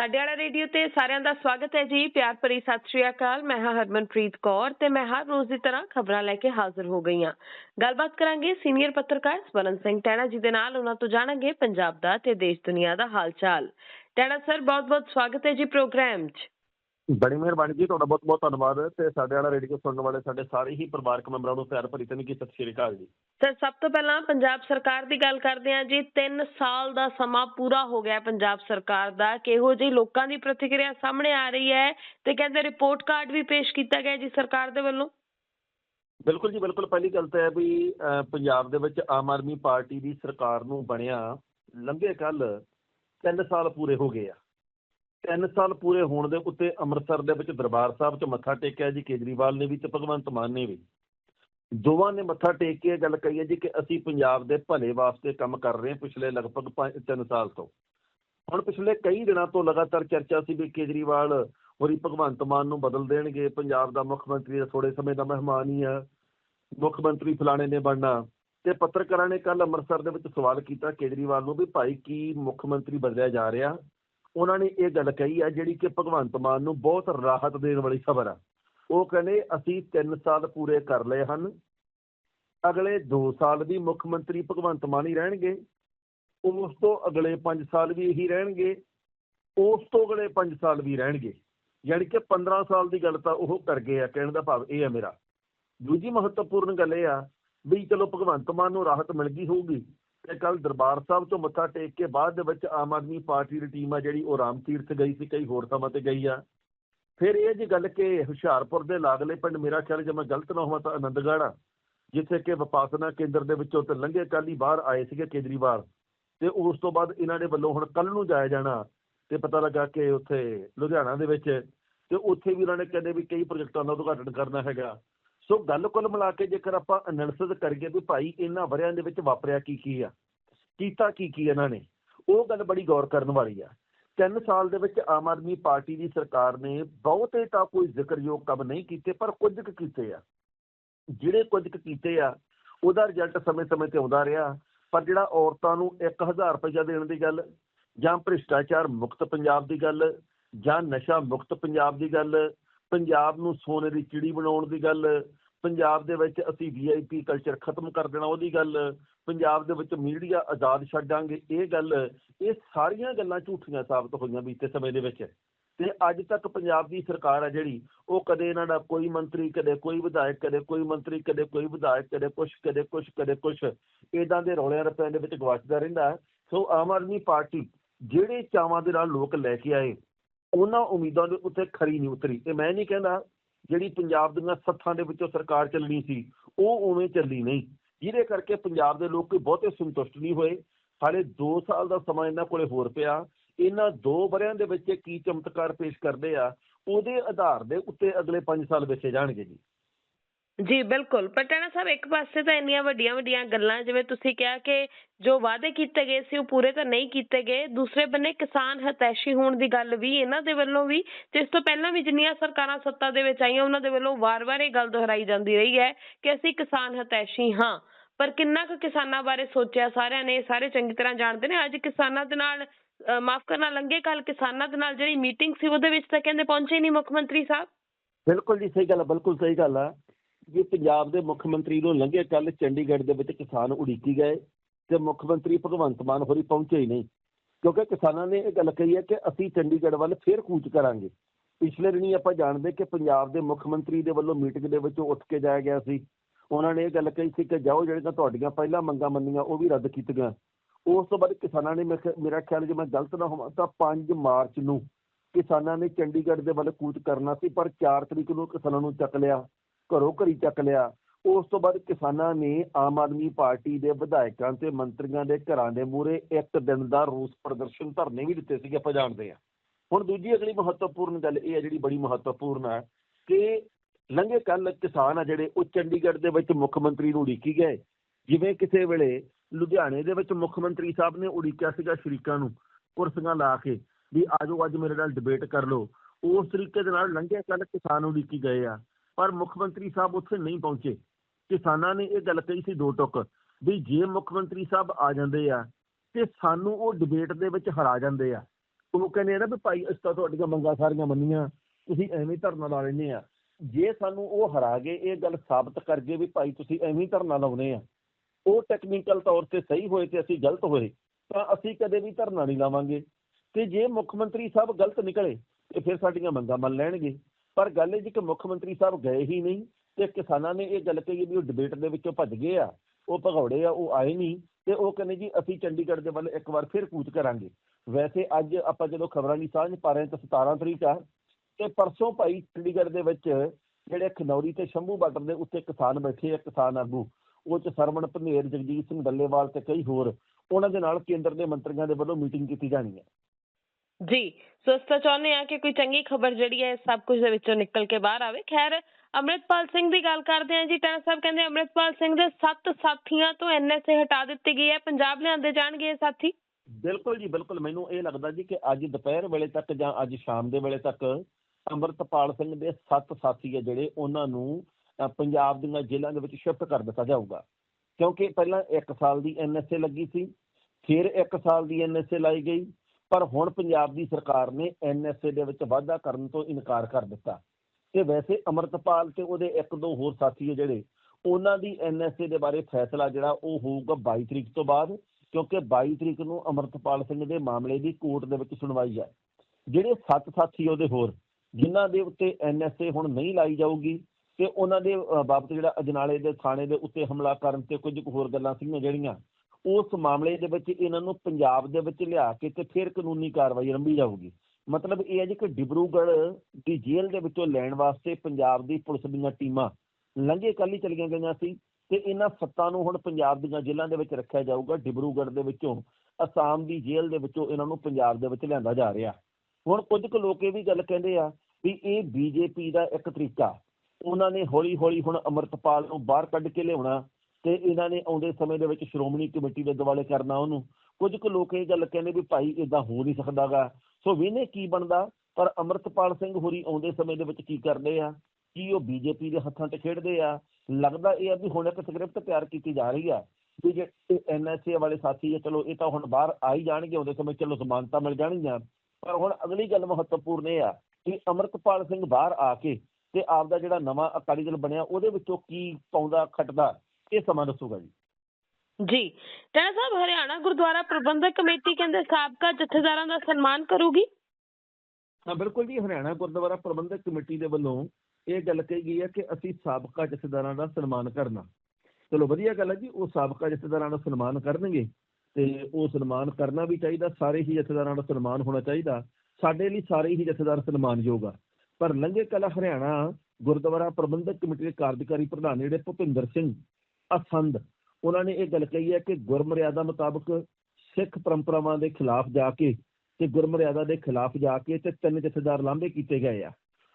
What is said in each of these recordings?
ਸਾਡੇ ਵਾਲਾ ਰੇਡੀਓ ਤੇ ਸਾਰਿਆਂ ਦਾ ਸਵਾਗਤ ਹੈ ਜੀ। ਪਿਆਰ ਭਰੀ ਸਤਿ ਸ਼੍ਰੀ ਅਕਾਲ। ਮੈਂ ਹਾਂ ਹਰਮਨਪ੍ਰੀਤ ਕੌਰ ਤੇ ਮੈਂ ਹਰ ਰੋਜ਼ ਦੀ ਤਰ੍ਹਾਂ ਖਬਰਾਂ ਲੈ ਕੇ ਹਾਜ਼ਰ ਹੋ ਗਈ ਹਾਂ। ਗੱਲਬਾਤ ਕਰਾਂਗੇ ਸੀਨੀਅਰ ਪੱਤਰਕਾਰ ਸਵਰਨ ਸਿੰਘ ਟੈਣਾ ਜੀ ਦੇ ਨਾਲ। ਉਹਨਾਂ ਤੋਂ ਜਾਣਾਂਗੇ ਪੰਜਾਬ ਦਾ ਤੇ ਦੇਸ਼ ਦੁਨੀਆ ਦਾ ਹਾਲ ਚਾਲ ਟੈਣਾ ਸਰ, ਬਹੁਤ-ਬਹੁਤ ਸਵਾਗਤ ਹੈ ਜੀ ਪ੍ਰੋਗਰਾਮ 'ਚ। ਬੜੀ ਮਿਹਰਬਾਨੀ ਜੀ ਤੁਹਾਡਾ ਬਹੁਤ ਬਹੁਤ ਧੰਨਵਾਦ ਤੇ ਸਾਡੇ ਵਾਲਾ ਰੇਡੀਓ ਸੁਣਨ ਵਾਲੇ ਸਾਡੇ ਸਾਰੇ ਹੀ ਪਰਿਵਾਰਕ ਮੈਂਬਰਾਂ ਨੂੰ ਪਿਆਰ ਭਰੀ ਤਨਕੀ ਸਤਿ ਸ਼੍ਰੀ ਅਕਾਲ ਜੀ। ਸਰ ਸਭ ਤੋਂ ਪਹਿਲਾਂ ਪੰਜਾਬ ਸਰਕਾਰ ਦੀ ਗੱਲ ਕਰਦੇ ਹਾਂ ਜੀ 3 ਸਾਲ ਦਾ ਸਮਾਂ ਪੂਰਾ ਹੋ ਗਿਆ ਪੰਜਾਬ ਸਰਕਾਰ ਦਾ ਕਿਹੋ ਜਿਹੀ ਲੋਕਾਂ ਦੀ ਪ੍ਰਤੀਕਿਰਿਆ ਸਾਹਮਣੇ ਆ ਰਹੀ ਹੈ ਤੇ ਕਹਿੰਦੇ ਰਿਪੋਰਟ ਕਾਰਡ ਵੀ ਪੇਸ਼ ਕੀਤਾ ਗਿਆ ਜੀ ਸਰਕਾਰ ਦੇ ਵੱਲੋਂ। ਬਿਲਕੁਲ ਜੀ ਬਿਲਕੁਲ ਪਹਿਲੀ ਗੱਲ ਤਾਂ ਹੈ ਵੀ ਪੰਜਾਬ ਦੇ ਵਿੱਚ ਆਮ ਆਦਮੀ ਪਾਰਟੀ ਦੀ ਸਰਕਾਰ ਨੂੰ ਬਣਿਆ ਲੰਘੇ ਕੱਲ 3 ਸਾਲ ਪੂਰੇ ਹੋ ਗਏ ਆ। 3 ਸਾਲ ਪੂਰੇ ਹੋਣ ਦੇ ਉੱਤੇ ਅੰਮ੍ਰਿਤਸਰ ਦੇ ਵਿੱਚ ਦਰਬਾਰ ਸਾਹਿਬ 'ਚ ਮੱਥਾ ਟੇਕਿਆ ਜੀ, ਕੇਜਰੀਵਾਲ ਨੇ ਵੀ ਤੇ ਭਗਵੰਤ ਮਾਨ ਨੇ ਵੀ। ਦੋਵਾਂ ਨੇ ਮੱਥਾ ਟੇਕ ਕੇ ਇਹ ਗੱਲ ਕਹੀ ਹੈ ਜੀ ਕਿ ਅਸੀਂ ਪੰਜਾਬ ਦੇ ਭਲੇ ਵਾਸਤੇ ਕੰਮ ਕਰ ਰਹੇ ਹਾਂ ਪਿਛਲੇ ਲਗਭਗ 3 ਸਾਲ ਤੋਂ। ਹੁਣ ਪਿਛਲੇ ਕਈ ਦਿਨਾਂ ਤੋਂ ਲਗਾਤਾਰ ਚਰਚਾ ਸੀ ਵੀ ਕੇਜਰੀਵਾਲ ਹੋਰੀ ਭਗਵੰਤ ਮਾਨ ਨੂੰ ਬਦਲ ਦੇਣਗੇ। ਪੰਜਾਬ ਦਾ ਮੁੱਖ ਮੰਤਰੀ ਦਾ ਥੋੜੇ ਸਮੇਂ ਦਾ ਮਹਿਮਾਨ ਹੀ ਆ। ਮੁੱਖ ਮੰਤਰੀ ਫਲਾਣੇ ਨੇ ਬਣਨਾ। ਤੇ ਪੱਤਰਕਾਰਾਂ ਨੇ ਕੱਲ ਅੰਮ੍ਰਿਤਸਰ ਦੇ ਵਿੱਚ ਸਵਾਲ ਕੀਤਾ ਕੇਜਰੀਵਾਲ ਨੂੰ ਵੀ ਭਾਈ ਕੀ ਮੁੱਖ ਮੰਤਰੀ ਬਦਲਿਆ ਜਾ ਰਿਹਾ? ਉਹਨਾਂ ਨੇ ਇਹ ਗੱਲ ਕਹੀ ਆ, ਜਿਹੜੀ ਕਿ ਭਗਵੰਤ ਮਾਨ ਨੂੰ ਬਹੁਤ ਰਾਹਤ ਦੇਣ ਵਾਲੀ ਖਬਰ ਆ। ਉਹ ਕਹਿੰਦੇ, ਅਸੀਂ 3 ਸਾਲ ਪੂਰੇ ਕਰ ਲਏ ਹਨ। ਅਗਲੇ 2 ਸਾਲ ਵੀ ਮੁੱਖ ਮੰਤਰੀ ਭਗਵੰਤ ਮਾਨ ਹੀ ਰਹਿਣਗੇ। ਉਸ ਤੋਂ ਅਗਲੇ 5 ਸਾਲ ਵੀ ਇਹੀ ਰਹਿਣਗੇ। ਉਸ ਤੋਂ ਅਗਲੇ 5 ਸਾਲ ਵੀ ਰਹਿਣਗੇ। ਯਾਨੀ ਕਿ 15 ਸਾਲ ਦੀ ਗੱਲ ਤਾਂ ਉਹ ਕਰ ਗਏ ਆ, ਕਹਿਣ ਦਾ ਭਾਵ ਇਹ ਆ ਮੇਰਾ। ਦੂਜੀ ਮਹੱਤਵਪੂਰਨ ਗੱਲ ਇਹ ਆ ਵੀ ਚਲੋ ਭਗਵੰਤ ਮਾਨ ਨੂੰ ਰਾਹਤ ਮਿਲ ਗਈ ਹੋਊਗੀ। ਤੇ ਕੱਲ ਦਰਬਾਰ ਸਾਹਿਬ ਤੋਂ ਮੱਥਾ ਟੇਕ ਕੇ ਬਾਅਦ ਦੇ ਵਿੱਚ ਆਮ ਆਦਮੀ ਪਾਰਟੀ ਦੀ ਟੀਮ ਆ ਜਿਹੜੀ ਉਹ ਰਾਮ ਤੀਰਥ ਗਈ ਸੀ, ਕਈ ਹੋਰ ਥਾਵਾਂ ਤੇ ਗਈ ਆ। ਫਿਰ ਇਹ ਜੀ ਗੱਲ ਕਿ ਹੁਸ਼ਿਆਰਪੁਰ ਦੇ ਲਾਗਲੇ ਪਿੰਡ ਮੇਰਾ ਖਿਆਲ ਜੇ ਮੈਂ ਗਲਤ ਨਾ ਹੋਵਾਂ ਤਾਂ ਆਨੰਦਗੜ੍ਹ ਜਿੱਥੇ ਕਿ ਵਿਪਾਸਨਾ ਕੇਂਦਰ ਦੇ ਵਿੱਚੋਂ ਤੇ ਲੰਘੇ ਕਾਲੀ ਬਾਹਰ ਆਏ ਸੀਗੇ ਕੇਜਰੀਵਾਲ ਤੇ ਉਸ ਤੋਂ ਬਾਅਦ ਇਹਨਾਂ ਦੇ ਵੱਲੋਂ ਹੁਣ ਕੱਲ ਨੂੰ ਜਾਇਆ ਜਾਣਾ ਤੇ ਪਤਾ ਲੱਗਾ ਕਿ ਉੱਥੇ ਲੁਧਿਆਣਾ ਦੇ ਵਿੱਚ ਤੇ ਉੱਥੇ ਵੀ ਉਹਨਾਂ ਨੇ ਕਹਿੰਦੇ ਵੀ ਕਈ ਪ੍ਰੋਜੈਕਟਾਂ ਦਾ ਉਦਘਾਟਨ ਕਰਨਾ ਹੈਗਾ। ਸੋ ਗੱਲ ਕੁੱਲ ਮਿਲਾ ਕੇ ਜੇਕਰ ਆਪਾਂ ਐਨਾਲਿਸਿਸ ਕਰੀਏ ਵੀ ਭਾਈ ਇਹਨਾਂ ਵਰਿਆਂ ਦੇ ਵਿੱਚ ਵਾਪਰਿਆ ਕੀ ਕੀ ਆ, ਕੀਤਾ ਕੀ ਕੀ ਇਹਨਾਂ ਨੇ, ਉਹ ਗੱਲ ਬੜੀ ਗੌਰ ਕਰਨ ਵਾਲੀ ਆ। ਤਿੰਨ ਸਾਲ ਦੇ ਵਿੱਚ ਆਮ ਆਦਮੀ ਪਾਰਟੀ ਦੀ ਸਰਕਾਰ ਨੇ ਬਹੁਤੇ ਤਾਂ ਕੋਈ ਜ਼ਿਕਰਯੋਗ ਕੰਮ ਨਹੀਂ ਕੀਤੇ, ਪਰ ਕੁਝ ਕੁ ਕੀਤੇ ਆ। ਜਿਹੜੇ ਕੁਝ ਕੁ ਕੀਤੇ ਆ, ਉਹਦਾ ਰਿਜ਼ਲਟ ਸਮੇਂ-ਸਮੇਂ ਤੇ ਆਉਂਦਾ ਰਿਹਾ, ਪਰ ਜਿਹੜਾ ਔਰਤਾਂ ਨੂੰ 1000 ਰੁਪਏ ਦੇਣ ਦੀ ਗੱਲ, ਜਾਂ ਭ੍ਰਿਸ਼ਟਾਚਾਰ ਮੁਕਤ ਪੰਜਾਬ ਦੀ ਗੱਲ, ਜਾਂ ਨਸ਼ਾ ਮੁਕਤ ਪੰਜਾਬ ਦੀ ਗੱਲ, ਪੰਜਾਬ ਨੂੰ ਸੋਨੇ ਦੀ ਚਿੜੀ ਬਣਾਉਣ ਦੀ ਗੱਲ ਪੰਜਾਬ ਦੇ ਵਿੱਚ ਅਸੀਂ ਵੀਆਈਪੀ ਕਲਚਰ ਖਤਮ ਕਰ ਦੇਣਾ, ਉਹਦੀ ਗੱਲ ਪੰਜਾਬ ਦੇ ਵਿੱਚ ਮੀਡੀਆ ਆਜ਼ਾਦ ਛੱਡਾਂਗੇ ਇਹ ਗੱਲ, ਇਹ ਸਾਰੀਆਂ ਗੱਲਾਂ ਝੂਠੀਆਂ ਸਾਬਤ ਹੋਈਆਂ ਬੀਤੇ ਸਮੇਂ ਦੇ ਵਿੱਚ। ਤੇ ਅੱਜ ਤੱਕ ਪੰਜਾਬ ਦੀ ਸਰਕਾਰ ਹੈ ਜਿਹੜੀ, ਉਹ ਕਦੇ ਇਹਨਾਂ ਦਾ ਕੋਈ ਮੰਤਰੀ, ਕਦੇ ਕੋਈ ਵਿਧਾਇਕ, ਕਦੇ ਕੋਈ ਮੰਤਰੀ, ਕਦੇ ਕੋਈ ਵਿਧਾਇਕ, ਕਦੇ ਕੁਛ ਕਦੇ ਕੁਛ ਕਦੇ ਕੁਛ ਇਦਾਂ ਦੇ ਰੌਲਿਆਂ ਰੁਪਿਆਂ ਦੇ ਵਿੱਚ ਗਵਾਚਦਾ ਰਹਿੰਦਾ ਸੋ ਆਮ ਆਦਮੀ ਪਾਰਟੀ ਜਿਹੜੇ ਚਾਵਾਂ ਦੇ ਨਾਲ ਲੋਕ ਲੈ ਕੇ ਆਏ, ਉਹਨਾਂ ਉਮੀਦਾਂ ਦੇ ਉੱਤੇ ਖਰੀ ਨਹੀਂ ਉਤਰੀ। ਤੇ ਮੈਂ ਨਹੀਂ ਕਹਿੰਦਾ ਜਿਹੜੀ ਪੰਜਾਬ ਦੀਆਂ ਸੱਥਾਂ ਦੇ ਵਿੱਚੋਂ ਸਰਕਾਰ ਚੱਲਣੀ ਸੀ, ਉਹ ਉਵੇਂ ਚੱਲੀ ਨਹੀਂ। ਜਿਹਦੇ ਕਰਕੇ ਪੰਜਾਬ ਦੇ ਲੋਕ ਬਹੁਤੇ ਸੰਤੁਸ਼ਟ ਨਹੀਂ ਹੋਏ। ਹਾਲੇ 2 ਸਾਲ ਦਾ ਸਮਾਂ ਇਹਨਾਂ ਕੋਲੇ ਹੋਰ ਪਿਆ। ਇਹਨਾਂ ਦੋ ਵਰਿਆਂ ਦੇ ਵਿੱਚ ਕੀ ਚਮਤਕਾਰ ਪੇਸ਼ ਕਰਦੇ ਆ, ਉਹਦੇ ਆਧਾਰ ਦੇ ਉੱਤੇ ਅਗਲੇ 5 ਸਾਲ ਵੇਚੇ ਜਾਣਗੇ ਜੀ। ਜੀ, ਬਿਲਕੁਲ। ਪਟਨਾ ਸਾਹਿਬ, ਇੱਕ ਪਾਸੇ ਤਾਂ ਇੰਨੀਆਂ ਵੱਡੀਆਂ ਵੱਡੀਆਂ ਗੱਲਾਂ, ਜਿਵੇਂ ਤੁਸੀਂ ਕਿਹਾ ਕਿ ਜੋ ਵਾਅਦੇ ਕੀਤੇ ਗਏ ਸੀ, ਉਹ ਪੂਰੇ ਤਾਂ ਨਹੀਂ ਕੀਤੇ ਗਏ। ਦੂਸਰੇ ਬੰਨੇ ਕਿਸਾਨ ਹਤੈਸ਼ੀ ਹੋਣ ਦੀ ਗੱਲ ਵੀ ਇਹਨਾਂ ਦੇ ਵੱਲੋਂ ਵੀ, ਤੇ ਇਸ ਤੋਂ ਪਹਿਲਾਂ ਵੀ ਜਿੰਨੀਆਂ ਸਰਕਾਰਾਂ ਸੱਤਾ ਦੇ ਵਿੱਚ ਆਈਆਂ, ਉਹਨਾਂ ਦੇ ਵੱਲੋਂ ਵਾਰ-ਵਾਰ ਇਹ ਗੱਲ ਦੁਹਰਾਈ ਜਾਂਦੀ ਰਹੀ ਹੈ ਕਿ ਅਸੀਂ ਕਿਸਾਨ ਹਤੈਸ਼ੀ ਹਾਂ। ਪਰ ਕਿੰਨਾ ਕੁ ਕਿਸਾਨਾਂ ਬਾਰੇ ਸੋਚਿਆ ਸਾਰਿਆਂ ਨੇ, ਸਾਰੇ ਚੰਗੀ ਤਰ੍ਹਾਂ ਜਾਣਦੇ ਨੇ। ਅੱਜ ਕਿਸਾਨਾਂ ਦੇ ਨਾਲ ਮਾਫ ਕਰਨਾ ਲੰਗੇ ਕੱਲ ਕਿਸਾਨਾਂ ਦੇ ਨਾਲ ਜਿਹੜੀ ਮੀਟਿੰਗ ਸੀ, ਉਹਦੇ ਵਿੱਚ ਤਾਂ ਕਹਿੰਦੇ ਪਹੁੰਚੇ ਨਹੀਂ ਮੁੱਖ ਮੰਤਰੀ ਸਾਹਿਬ। ਬਿਲਕੁਲ ਜੀ, ਸਹੀ ਗੱਲ ਬਿਲਕੁਲ ਸਹੀ ਗੱਲ ਆ। ਜੀ ਪੰਜਾਬ ਦੇ ਮੁੱਖ ਮੰਤਰੀ ਨੂੰ ਲੰਘੇ ਕੱਲ ਚੰਡੀਗੜ੍ਹ ਦੇ ਵਿੱਚ ਕਿਸਾਨ ਉਡੀਕੀ ਗਏ ਤੇ ਮੁੱਖ ਮੰਤਰੀ ਭਗਵੰਤ ਮਾਨ ਹੋਰੀ ਪਹੁੰਚੇ ਹੀ ਨਹੀਂ, ਕਿਉਂਕਿ ਕਿਸਾਨਾਂ ਨੇ ਇਹ ਗੱਲ ਕਹੀ ਹੈ ਕਿ ਅਸੀਂ ਚੰਡੀਗੜ੍ਹ ਵੱਲ ਫੇਰ ਕੂਚ ਕਰਾਂਗੇ। ਪਿਛਲੇ ਦਿਨੀ ਆਪਾਂ ਜਾਣਦੇ ਕਿ ਪੰਜਾਬ ਦੇ ਮੁੱਖ ਮੰਤਰੀ ਦੇ ਵੱਲੋਂ ਮੀਟਿੰਗ ਦੇ ਵਿੱਚੋਂ ਉੱਠ ਕੇ ਜਾਇਆ ਗਿਆ ਸੀ। ਉਹਨਾਂ ਨੇ ਇਹ ਗੱਲ ਕਹੀ ਸੀ ਕਿ ਜਾਓ ਜਿਹੜੀਆਂ ਤੁਹਾਡੀਆਂ ਪਹਿਲਾਂ ਮੰਗਾਂ ਮੰਨੀਆਂ ਉਹ ਵੀ ਰੱਦ ਕੀਤੀਆਂ। ਉਸ ਤੋਂ ਬਾਅਦ ਕਿਸਾਨਾਂ ਨੇ ਮੇਰਾ ਖਿਆਲ ਜੇ ਮੈਂ ਗਲਤ ਨਾ ਹੋਵਾਂ ਤਾਂ 5 ਮਾਰਚ ਨੂੰ ਕਿਸਾਨਾਂ ਨੇ ਚੰਡੀਗੜ੍ਹ ਦੇ ਵੱਲ ਕੂਚ ਕਰਨਾ ਸੀ, ਪਰ 4 ਤਰੀਕ ਨੂੰ ਕਿਸਾਨਾਂ ਨੂੰ ਚੱਕ ਲਿਆ। ਘਰੋਂ ਘਰੀ ਚੱਕ ਲਿਆ। ਉਸ ਤੋਂ ਬਾਅਦ ਕਿਸਾਨਾਂ ਨੇ ਆਮ ਆਦਮੀ ਪਾਰਟੀ ਦੇ ਵਿਧਾਇਕਾਂ ਤੇ ਮੰਤਰੀਆਂ ਦੇ ਘਰਾਂ ਦੇ ਮੂਹਰੇ ਇੱਕ ਦਿਨ ਦਾ ਰੋਸ ਪ੍ਰਦਰਸ਼ਨ ਧਰਨੇ ਵੀ ਦਿੱਤੇ ਸੀਗੇ, ਆਪਾਂ ਜਾਣਦੇ ਹਾਂ। ਹੁਣ ਦੂਜੀ ਅਗਲੀ ਮਹੱਤਵਪੂਰਨ ਗੱਲ ਇਹ ਹੈ, ਜਿਹੜੀ ਬੜੀ ਮਹੱਤਵਪੂਰਨ ਹੈ, ਕਿ ਲੰਘੇ ਕੱਲ ਕਿਸਾਨ ਆ ਜਿਹੜੇ, ਉਹ ਚੰਡੀਗੜ੍ਹ ਦੇ ਵਿੱਚ ਮੁੱਖ ਮੰਤਰੀ ਨੂੰ ਉਡੀਕੀ ਗਏ। ਜਿਵੇਂ ਕਿਸੇ ਵੇਲੇ ਲੁਧਿਆਣੇ ਦੇ ਵਿੱਚ ਮੁੱਖ ਮੰਤਰੀ ਸਾਹਿਬ ਨੇ ਉਡੀਕਿਆ ਸੀਗਾ ਸ਼ਰੀਕਾਂ ਨੂੰ, ਕੁਰਸੀਆਂ ਲਾ ਕੇ, ਵੀ ਆਜੋ ਅੱਜ ਮੇਰੇ ਨਾਲ ਡਿਬੇਟ ਕਰ ਲਓ। ਉਸ ਤਰੀਕੇ ਦੇ ਨਾਲ ਲੰਘੇ ਕੱਲ ਕਿਸਾਨ ਉਡੀਕੀ ਗਏ ਆ। ਪਰ ਮੁੱਖ ਮੰਤਰੀ ਸਾਹਿਬ ਉੱਥੇ ਨਹੀਂ ਪਹੁੰਚੇ। ਕਿਸਾਨਾਂ ਨੇ ਇਹ ਗੱਲ ਕਹੀ ਸੀ ਦੋ ਟੁਕ ਵੀ ਜੇ ਮੁੱਖ ਮੰਤਰੀ ਸਾਹਿਬ ਆ ਜਾਂਦੇ ਆ ਤੇ ਸਾਨੂੰ ਉਹ ਡਿਬੇਟ ਦੇ ਵਿੱਚ ਹਰਾ ਜਾਂਦੇ ਆ। ਉਹ ਕਹਿੰਦੇ ਆ ਨਾ ਵੀ ਭਾਈ ਅਸੀਂ ਤਾਂ ਤੁਹਾਡੀਆਂ ਮੰਗਾਂ ਸਾਰੀਆਂ ਮੰਨੀਆਂ, ਤੁਸੀਂ ਐਵੇਂ ਧਰਨਾ ਲਾ ਲੈਂਦੇ ਆ। ਜੇ ਸਾਨੂੰ ਉਹ ਹਰਾ ਗਏ ਇਹ ਗੱਲ ਸਾਬਤ ਕਰ ਗਏ ਵੀ ਭਾਈ ਤੁਸੀਂ ਐਵੇਂ ਧਰਨਾ ਲਾਉਨੇ ਆ, ਉਹ ਟੈਕਨੀਕਲ ਤੌਰ ਤੇ ਸਹੀ ਹੋਏ ਤੇ ਅਸੀਂ ਗਲਤ ਹੋਏ, ਤਾਂ ਅਸੀਂ ਕਦੇ ਵੀ ਧਰਨਾ ਨਹੀਂ ਲਾਵਾਂਗੇ। ਤੇ ਜੇ ਮੁੱਖ ਮੰਤਰੀ ਸਾਹਿਬ ਗਲਤ ਨਿਕਲੇ ਤੇ ਫਿਰ ਸਾਡੀਆਂ ਮੰਗਾਂ ਮੰਨ ਲੈਣਗੇ। ਪਰ ਗੱਲ ਇਹ ਜੀ ਕਿ ਮੁੱਖ ਮੰਤਰੀ ਸਾਹਿਬ ਗਏ ਹੀ ਨਹੀਂ ਤੇ ਕਿਸਾਨਾਂ ਨੇ ਇਹ ਗੱਲ ਕਹੀ ਵੀ ਉਹ ਡਿਬੇਟ ਦੇ ਵਿੱਚੋਂ ਭੱਜ ਗਏ ਆ, ਉਹ ਭਗੌੜੇ ਆ, ਉਹ ਆਏ ਨਹੀਂ ਤੇ ਉਹ ਕਹਿੰਦੇ ਜੀ ਅਸੀਂ ਚੰਡੀਗੜ੍ਹ ਦੇ ਵੱਲ ਇੱਕ ਵਾਰ ਫਿਰ ਕੂਚ ਕਰਾਂਗੇ। ਵੈਸੇ ਅੱਜ ਆਪਾਂ ਜਦੋਂ ਖਬਰਾਂ ਦੀ ਸਾਂਝ ਪਾ ਰਹੇ ਹਾਂ ਤਾਂ 17 ਤਰੀਕ ਆ ਤੇ ਪਰਸੋਂ ਭਾਈ ਚੰਡੀਗੜ੍ਹ ਦੇ ਵਿੱਚ ਜਿਹੜੇ ਖਨੌਰੀ ਤੇ ਸ਼ੰਭੂ ਬਾਰਡਰ ਦੇ ਉੱਤੇ ਕਿਸਾਨ ਬੈਠੇ ਆ, ਕਿਸਾਨ ਆਗੂ, ਉਹ ਚ ਸਰਵਣ ਭਨੇਰ ਜਗਜੀਤ ਸਿੰਘ ਡੱਲੇਵਾਲ ਤੇ ਕਈ ਹੋਰ, ਉਹਨਾਂ ਦੇ ਨਾਲ ਕੇਂਦਰ ਦੇ ਮੰਤਰੀਆਂ ਦੇ ਵੱਲੋਂ ਮੀਟਿੰਗ ਕੀਤੀ ਜਾਣੀ ਹੈ ਜੀ ਸੋ ਅਸੀਂ ਤਾਂ ਚਾਹੁੰਦੇ ਆ ਕਿ ਕੋਈ ਚੰਗੀ ਖਬਰ ਜਿਹੜੀ ਹੈ, ਸਭ ਕੁਝ ਦੇ ਵਿੱਚੋਂ ਨਿਕਲ ਕੇ ਬਾਹਰ ਆਵੇ। ਖੈਰ, ਅੰਮ੍ਰਿਤਪਾਲ ਸਿੰਘ ਦੀ ਗੱਲ ਕਰਦੇ ਹਾਂ ਜੀ, ਟਾਣਾ ਸਾਹਿਬ ਕਹਿੰਦੇ ਅੰਮ੍ਰਿਤਪਾਲ ਸਿੰਘ ਦੇ ਸੱਤ ਸਾਥੀਆਂ ਤੋਂ ਐਨਐਸਏ ਹਟਾ ਦਿੱਤੀ ਗਈ ਹੈ, ਪੰਜਾਬ ਲਿਆਂਦੇ ਜਾਣਗੇ ਸਾਥੀ? ਬਿਲਕੁਲ ਜੀ, ਬਿਲਕੁਲ। ਮੈਨੂੰ ਇਹ ਲੱਗਦਾ ਜੀ ਕਿ ਅੱਜ ਦੁਪਹਿਰ ਵੇਲੇ ਤੱਕ ਜਾਂ ਅੱਜ ਸ਼ਾਮ ਦੇ ਵੇਲੇ ਤੱਕ ਅੰਮ੍ਰਿਤਪਾਲ ਸਿੰਘ ਦੇ ਸੱਤ ਸਾਥੀ ਆ ਜਿਹੜੇ ਉਹਨਾਂ ਨੂੰ ਪੰਜਾਬ ਦੀਆਂ ਜੇਲ੍ਹਾਂ ਦੇ ਵਿੱਚ ਸ਼ਿਫਟ ਕਰ ਦਿੱਤਾ ਜਾਊਗਾ। ਕਿਉਂਕਿ ਪਹਿਲਾਂ 1 ਸਾਲ ਦੀ ਐਨਐਸਏ ਲੱਗੀ ਸੀ, ਫਿਰ 1 ਸਾਲ ਦੀ ਐਨਐਸਏ ਲਾਈ ਗਈ ਪਰ ਹੁਣ ਪੰਜਾਬ ਦੀ ਸਰਕਾਰ ਨੇ ਐਨਐਸਏ ਦੇ ਵਿੱਚ ਵਾਧਾ ਕਰਨ ਤੋਂ ਇਨਕਾਰ ਕਰ ਦਿੱਤਾ। ਤੇ ਵੈਸੇ ਅੰਮ੍ਰਿਤਪਾਲ ਤੇ ਉਹਦੇ ਇੱਕ ਦੋ ਹੋਰ ਸਾਥੀ ਆ ਜਿਹੜੇ ਉਹਨਾਂ ਦੀ ਐਨਐਸਏ ਦੇ ਬਾਰੇ ਫੈਸਲਾ ਜਿਹੜਾ ਉਹ ਹੋਊਗਾ 22 ਤਰੀਕ ਤੋਂ ਬਾਅਦ ਕਿਉਂਕਿ 22 ਤਰੀਕ ਨੂੰ ਅਮਰਤਪਾਲ ਸਿੰਘ ਦੇ ਮਾਮਲੇ ਦੀ ਕੋਰਟ ਦੇ ਵਿੱਚ ਸੁਣਵਾਈ ਹੈ ਜਿਹੜੇ ਸੱਤ ਸਾਥੀ ਉਹਦੇ ਹੋਰ ਜਿਨ੍ਹਾਂ ਦੇ ਉੱਤੇ ਐਨਐਸਏ ਹੁਣ ਨਹੀਂ ਲਾਈ ਜਾਊਗੀ ਤੇ ਉਹਨਾਂ ਦੇ ਅ, ਬਾਬਤ ਜਿਹੜਾ ਅਜਨਾਲੇ ਦੇ ਥਾਣੇ ਦੇ ਉੱਤੇ ਹਮਲਾ ਕਰਨ ਤੇ ਕੁਝ ਕੁ ਹੋਰ ਗੱਲਾਂ ਸੀਗੀਆਂ ਜਿਹੜੀਆਂ ਉਸ ਮਾਮਲੇ ਦੇ ਵਿੱਚ ਇਹਨਾਂ ਨੂੰ ਪੰਜਾਬ ਦੇ ਵਿੱਚ ਲਿਆ ਕੇ ਤੇ ਫਿਰ ਕਾਨੂੰਨੀ ਕਾਰਵਾਈ ਆਰੰਭੀ ਜਾਊਗੀ। ਮਤਲਬ ਇਹ ਹੈ ਜੀ ਕਿ ਡਿਬਰੂਗੜ੍ਹ ਦੀ ਜੇਲ੍ਹ ਦੇ ਵਿੱਚੋਂ ਲੈਣ ਵਾਸਤੇ ਪੰਜਾਬ ਦੀ ਪੁਲਿਸ ਦੀਆਂ ਟੀਮਾਂ ਲੰਘੇ ਕੱਲ ਹੀ ਚਲੀਆਂ ਗਈਆਂ ਸੀ ਤੇ ਇਹਨਾਂ ਸੱਤਾਂ ਨੂੰ ਹੁਣ ਪੰਜਾਬ ਦੀਆਂ ਜੇਲ੍ਹਾਂ ਦੇ ਵਿੱਚ ਰੱਖਿਆ ਜਾਊਗਾ। ਡਿਬਰੂਗੜ੍ਹ ਦੇ ਵਿੱਚੋਂ ਅਸਾਮ ਦੀ ਜੇਲ੍ਹ ਦੇ ਵਿੱਚੋਂ ਇਹਨਾਂ ਨੂੰ ਪੰਜਾਬ ਦੇ ਵਿੱਚ ਲਿਆਂਦਾ ਜਾ ਰਿਹਾ। ਹੁਣ ਕੁਝ ਕੁ ਲੋਕ ਇਹ ਵੀ ਗੱਲ ਕਹਿੰਦੇ ਆ ਵੀ ਇਹ ਬੀਜੇਪੀ ਦਾ ਇੱਕ ਤਰੀਕਾ। ਉਹਨਾਂ ਨੇ ਹੌਲੀ ਹੌਲੀ ਹੁਣ ਅਮਰਤਪਾਲ ਨੂੰ ਬਾਹਰ ਕੱਢ ਕੇ ਲਿਆਉਣਾ। ਤੇ ਇਹਨਾਂ ਨੇ ਆਉਂਦੇ ਸਮੇਂ ਦੇ ਵਿੱਚ ਸ਼੍ਰੋਮਣੀ ਕਮੇਟੀ ਦੇ ਦੁਆਲੇ ਕਰਨਾ ਉਹਨੂੰ। ਕੁਝ ਕੁ ਲੋਕ ਇਹ ਗੱਲ ਕਹਿੰਦੇ ਵੀ ਭਾਈ ਇਦਾਂ ਹੋ ਨਹੀਂ ਸਕਦਾਗਾ। ਸੋ ਵੇਨੇ ਕੀ ਬਣਦਾ? ਪਰ ਅਮਰਤਪਾਲ ਸਿੰਘ ਹੋਰੀ ਆਉਂਦੇ ਸਮੇਂ ਦੇ ਵਿੱਚ ਕੀ ਕਰਦੇ ਆ? ਕੀ ਉਹ ਬੀਜੇਪੀ ਦੇ ਹੱਥਾਂ ਤੇ ਖੇਡਦੇ ਆ? ਲੱਗਦਾ ਇਹ ਆ ਵੀ ਹੁਣ ਇੱਕ ਸਕ੍ਰਿਪਟ ਤਿਆਰ ਕੀਤੀ ਜਾ ਰਹੀ ਆ। ਵੀ ਜਿਹੜੇ ਐਨਐਸਏ ਵਾਲੇ ਸਾਥੀ ਆ, ਚਲੋ ਇਹ ਤਾਂ ਹੁਣ ਬਾਹਰ ਆ ਹੀ ਜਾਣਗੇ, ਆਉਂਦੇ ਸਮੇਂ ਚਲੋ ਜ਼ਮਾਨਤਾਂ ਮਿਲ ਜਾਣਗੀਆਂ। ਪਰ ਹੁਣ ਅਗਲੀ ਗੱਲ ਮਹੱਤਵਪੂਰਨ ਇਹ ਆ ਕਿ ਅਮਰਤਪਾਲ ਸਿੰਘ ਬਾਹਰ ਆ ਕੇ ਤੇ ਆਪ ਦਾ ਜਿਹੜਾ ਨਵਾਂ ਅਕਾਲੀ ਦਲ ਬਣਿਆ, ਉਹਦੇ ਵਿੱਚੋਂ ਕੀ ਪਾਉਂਦਾ, ਖੱਟਦਾ? ਇਹ ਸਮਾਂ ਦੱਸੂਗਾ ਜੀ। ਜੀ। ਟਾਣਾ ਸਾਹਿਬ ਹਰਿਆਣਾ ਗੁਰਦੁਆਰਾ ਪ੍ਰਬੰਧਕ ਕਮੇਟੀ ਕਹਿੰਦੇ ਸਾਬਕਾ ਜਥੇਦਾਰਾਂ ਦਾ ਸਨਮਾਨ ਕਰੂਗੀ? ਹਾਂ ਬਿਲਕੁਲ ਜੀ ਹਰਿਆਣਾ ਗੁਰਦੁਆਰਾ ਪ੍ਰਬੰਧਕ ਕਮੇਟੀ ਦੇ ਵੱਲੋਂ ਇਹ ਗੱਲ ਕਹੀ ਗਈ ਹੈ ਕਿ ਅਸੀਂ ਸਾਬਕਾ ਜਥੇਦਾਰਾਂ ਦਾ ਸਨਮਾਨ ਕਰਨਾ। ਚਲੋ ਵਧੀਆ ਗੱਲ ਹੈ ਜੀ ਉਹ ਸਾਬਕਾ ਜਥੇਦਾਰਾਂ ਦਾ ਸਨਮਾਨ ਕਰਨਗੇ ਤੇ ਉਹ ਸਨਮਾਨ ਕਰਨਾ ਵੀ ਚਾਹੀਦਾ ਸਾਰੇ ਹੀ ਜਥੇਦਾਰਾਂ ਦਾ ਸਨਮਾਨ ਹੋਣਾ ਚਾਹੀਦਾ। ਸਾਡੇ ਲਈ ਸਾਰੇ ਹੀ ਜਥੇਦਾਰ ਸਨਮਾਨਯੋਗ ਆ। ਪਰ ਲੰਘੇ ਕਲਾ ਹਰਿਆਣਾ ਗੁਰਦੁਆਰਾ ਪ੍ਰਬੰਧਕ ਕਮੇਟੀ ਦੇ ਕਾਰਜਕਾਰੀ ਪ੍ਰਧਾਨ ਜਿਹੜੇ ਭੁਪਿੰਦਰ ਸਿੰਘ ਅਸੰਧ ਉਹਨਾਂ ਨੇ ਇਹ ਗੱਲ ਕਹੀ ਹੈ ਕਿ ਗੁਰਮਰਿਆਦਾ ਮੁਤਾਬਕ ਸਿੱਖ ਪਰੰਪਰਾਵਾਂ ਦੇ ਖਿਲਾਫ ਜਾ ਕੇ ਤੇ ਗੁਰਮਰਿਆਦਾ ਦੇ ਖਿਲਾਫ ਜਾ ਕੇ ਤੇ ਤਿੰਨ ਜਥੇਦਾਰ ਲਾਂਭੇ ਕੀਤੇ ਗਏ ਆ।